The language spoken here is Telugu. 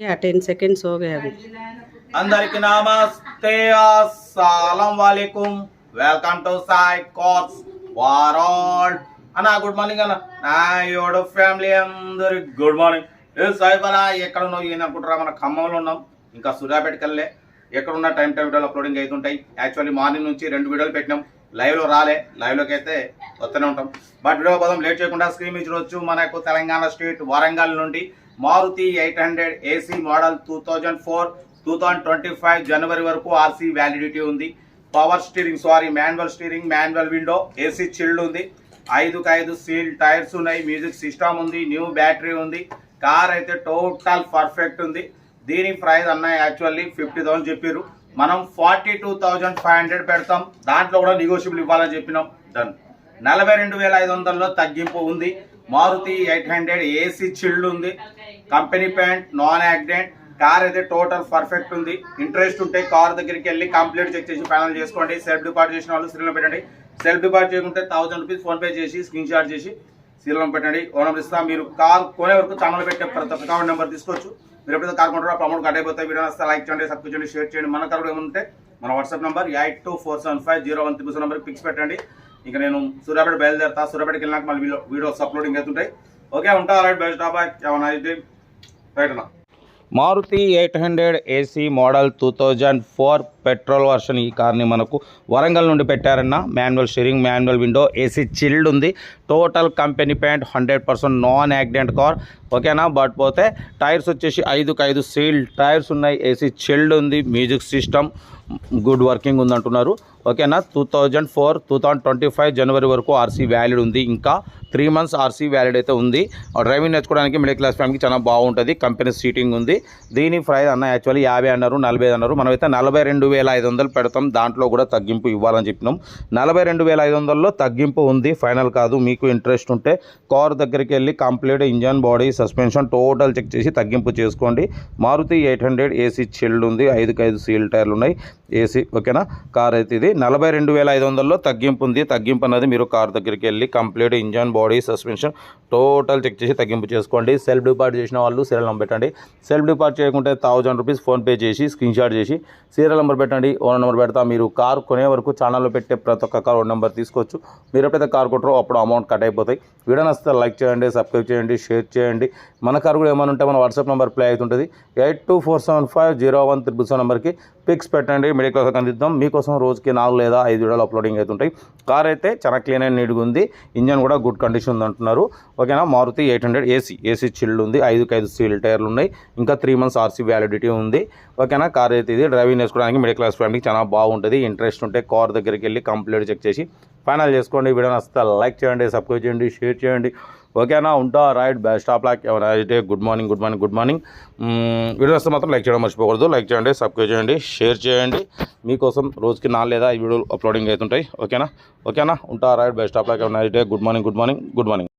టెన్ సెకండ్స్ హో అందరికి నమస్తే అస్సలం welcome to Sai cars world అన్న గుడ్ మార్నింగ్ అన్న. నా యోడు ఫ్యామిలీ అందరి గుడ్ మార్నింగ్ ఏ సాయి బలా ఎక్కడ ఉన్నావు ఏం అనుకుంటారా మన ఖమ్మంలో ఉన్నాం. ఇంకా సూర్యాపేటకెళ్ళలే ఎక్కడ ఉన్న టైం టైం వీడియోలు అప్లోడింగ్ అవుతుంటాయి యాక్చువల్లీ మార్నింగ్ నుంచి రెండు వీడియోలు పెట్టినాం. లైవ్లో రాలే. లైవ్లోకి అయితే వస్తూనే ఉంటాం. బట్ వీడియో కోసం లేట్ చేయకుండా స్క్రీన్ మీద చూడొచ్చు. మనకు తెలంగాణ స్టేట్ వరంగల్ నుండి Maruti eight hundred AC model two thousand four two thousand twenty five జనవరి వరకు ఆర్సీ వ్యాలిడిటీ ఉంది. Power steering sorry manual steering manual window AC chilled ఉంది. ఐదుకి ఐదు సీల్ టైర్స్ ఉన్నాయి. మ్యూజిక్ సిస్టమ్ ఉంది. న్యూ బ్యాటరీ ఉంది. కార్ అయితే టోటల్ పర్ఫెక్ట్ ఉంది. దీని ప్రైస్ అన్న యాక్చువల్లీ ఫిఫ్టీ థౌసండ్ చెప్పారు మనం forty two thousand five hundred పెడతాం. దాంట్లో కూడా నెగోషియబుల్ ఇవ్వాలని చెప్పినాం. డన్ నలభై రెండు వేల ఐదు వందల్లో తగ్గింపు ఉంది. Maruti eight hundred AC chilled ఉంది. Company paint non accident car అయితే టోటల్ పర్ఫెక్ట్ ఉంది. ఇంట్రెస్ట్ ఉంటే కార్ దగ్గరికి వెళ్ళి కంప్లీట్ చెక్ చేసి ఫైనల్ చేసుకోండి. సెల్ఫ్ డిపార్ట్ చేసిన వాళ్ళు సీరియల్ పెట్టండి. సెల్ఫ్ డిపార్ట్ చేయకుంటే థౌసండ్ రూపీస్ ఫోన్ పే చేసి స్క్రీన్ షాట్ చేసి సీరియల్ పెట్టండి. ఓనర్ ఇస్తా. మీరు కార్ కొనే వరకు ఛానల్ పెట్టే ప్రతి ఒక్క అకౌంట్ నెంబర్ తీసుకోవచ్చు. మీరు ఎప్పుడైతే కార్ కొంటారో అప్పుడు అమౌంట్ కట్ అయిపోతాయి. వీడియో వస్తే లైక్ చేయండి సబ్స్క్రైబ్ చేయండి షేర్ చేయండి. మన కార్ ఏముంటే మన WhatsApp number eight two four seven five zero one triple number pics పెట్టండి. ఇక నేను సూర్యాపేట బయలుదేరుతా. సూర్యాపేటకి వెళ్ళినాక మళ్ళీ వీడియో వీడియోస్ అప్లోడింగ్ అవుతుంటాయి. ఓకే ఉంటా. రైట్ బెస్ట్ డే రైట్ అన్నా Maruti eight hundred AC model two thousand four petrol version ఈ కార్ని మనకు వరంగల్ నుండి పెట్టారన్న. Manual steering manual window AC chilled ఉంది. Total company paint hundred percent non accident car. ఓకేనా? బట్ పోతే టైర్స్ వచ్చేసి ఐదుకు ఐదు సీల్డ్ టైర్స్ ఉన్నాయి. ఏసీ చిల్డ్ ఉంది. మ్యూజిక్ సిస్టమ్ గుడ్ వర్కింగ్ ఉంది అంటున్నారు ఓకేనా? Two thousand four two thousand twenty five జనవరి వరకు ఆర్సీ వ్యాలిడ్ ఉంది. ఇంకా త్రీ మంత్స్ ఆర్సీ వ్యాలిడ్ అయితే ఉంది. ఆ డ్రైవింగ్ నేర్చుకోవడానికి మిడిల్ క్లాస్ ఫ్యామిలీకి చాలా బాగుంటుంది. కంపెనీ సీటింగ్ ఉంది. దీని ప్రైస్ అన్న యాక్చువల్లీ యాభై అన్నారు నలభై ఐదు అన్నారు. మనమైతే నలభై రెండు వేల ఐదు వందలు పెడతాం. దాంట్లో కూడా తగ్గింపు ఇవ్వాలని చెప్పినాం. నలభై రెండు వేల ఐదు వందల్లో తగ్గింపు ఉంది. ఫైనల్ కాదు. మీకు ఇంట్రెస్ట్ ఉంటే కార్ దగ్గరికి వెళ్ళి complete engine body suspension total check చేసి తగ్గింపు చేసుకోండి. Maruti eight hundred AC chilled ఉంది. ఐదుకి ఐదు సీల్ టైర్లు ఉన్నాయి. ఏసీ ఓకేనా? కార్ అయితే ఇది. నలభై రెండు వేల ఐదు వందల్లో తగ్గింపు ఉంది తగ్గింపు అనేది మీరు కార్ దగ్గరికి వెళ్ళి complete engine body suspension total check చేసి తగ్గింపు చేసుకోండి. సెల్ఫ్ డిపార్ట్ చేసిన వాళ్ళు సీరియల్ నెంబర్ పెట్టండి. సెల్ఫ్ డిపార్ట్ చేయకుంటే థౌజండ్ రూపీస్ ఫోన్పే చేసి స్క్రీన్ షాట్ చేసి సీరియల్ నెంబర్ పెట్టండి. ఓనర్ నెంబర్ పెడతా. మీరు కార్ కొనే వరకు ఛానల్లో పెట్టే ప్రతి ఒక్క కార్ ఓన్ నెంబర్ తీసుకోవచ్చు. మీరు ఎప్పుడైతే కార్ కొట్టరో అప్పుడు అమౌంట్ కట్ అయిపోతాయి. వీడియో నచ్చితే లైక్ చేయండి సబ్స్క్రైబ్ చేయండి షేర్ చేయండి. మన కార్ కూడా ఏమైనా ఉంటే మన వాట్సాప్ నెంబర్ ప్లే అవుతుంటుంది. Eight two four seven five zero one triple seven నెంబర్కి పిక్స్ పెట్టండి. మెడికల్ అందిద్దాం. మీకోసం రోజుకి నాలుగు లేదా ఐదు వీడియోలు అప్లోడింగ్ అవుతుంటాయి. కార్ అయితే చాలా క్లీన్ అండ్ నీట్గా ఉంది. ఇంజన్ కూడా గుడ్ కండిషన్ ఉంది అంటున్నారు. ఓకేనా Maruti eight hundred AC AC chilled ఉంది. ఐదుకి ఐదు సీల్ టైర్లు ఉన్నాయి. ఇంకా త్రీ మంత్స్ ఆర్సీ వ్యాలిడిటీ ఉంది. ఓకేనా కార్ అయితే ఇది డ్రైవింగ్ నేర్చుకోవడానికి మిడిల్ క్లాస్ ఫ్యామిలీకి చాలా బాగుంటుంది. ఇంట్రెస్ట్ ఉంటే కార్ దగ్గరికి వెళ్ళి కంప్లీట్ చెక్ చేసి ఫైనల్ చేసుకోండి. వీడియో నచ్చితే లైక్ చేయండి సబ్స్క్రైబ్ చేయండి షేర్ చేయండి. ఓకేనా? ఉంటా రైట్ బెస్ట్ ఆఫ్ లాక్ ఎవరైనా అయితే good morning good morning good morning. Video వస్తే మాత్రం లైక్ చేయడం మర్చిపోకూడదు. లైక్ చేయండి సబ్స్క్రైబ్ చేయండి షేర్ చేయండి. మీకోసం రోజుకి నాలుగు లేదా ఈ వీడియోలు అప్లోడింగ్ అవుతుంటాయి. ఓకేనా? ఓకేనా? ఉంటా రైట్ బెస్ట్ ఆఫ్ లాక్ ఎవరైనా అయితే good morning good morning good morning.